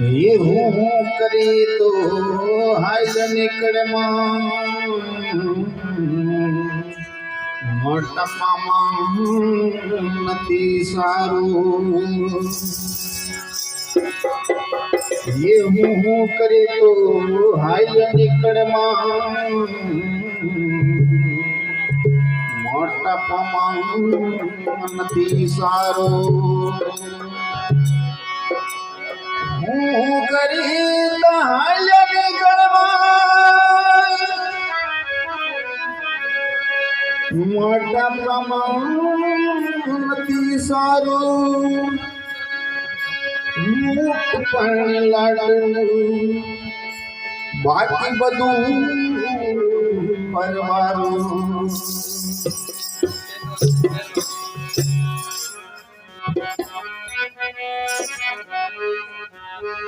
એ હું હું કરી તો હાય નીકળમાં મોટા મામા નથી સારું એ હું હું કરી તો હાય નીકળમાં મોટા પમા નથી સારું હું કરી હાલ મોટા પ્રમાણ નથી સારું મુક્ત પણ લાડું બાકી બધું પરવારું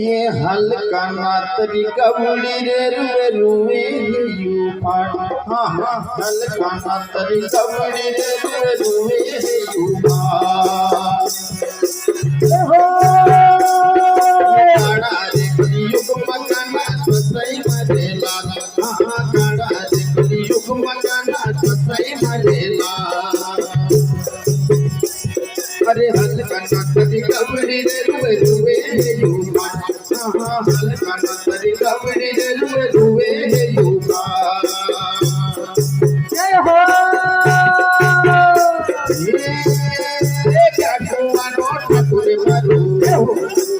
ये हल्का ना तरीका बुड़ी रे रुए रुए यू फाट हाँ हाँ हल्का ना तरीका बुड़ी रे रुए रुए यू फाट अरे हल्का नतरी कबड़ी रे रुए रुए हे युवा हाँ हल्का नतरी कबड़ी रे रुए रुए हे युवा जय हो ये क्या कुआ नोट ठाकुर मारू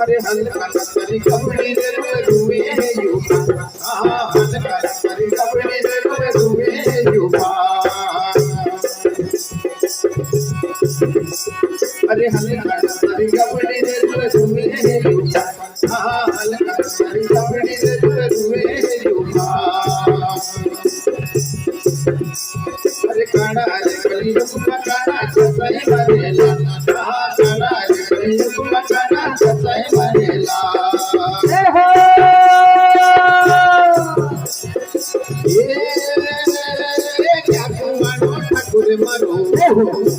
अरे हल करी कपड़े ज़रूर धुए युवा। हाँ हल करी कपड़े ज़रूर धुए युवा। अरे हल करी कपड़े ज़रूर धुए युवा। हाँ हल करी कपड़े ज़रूर धुए युवा। अरे काना अरे कली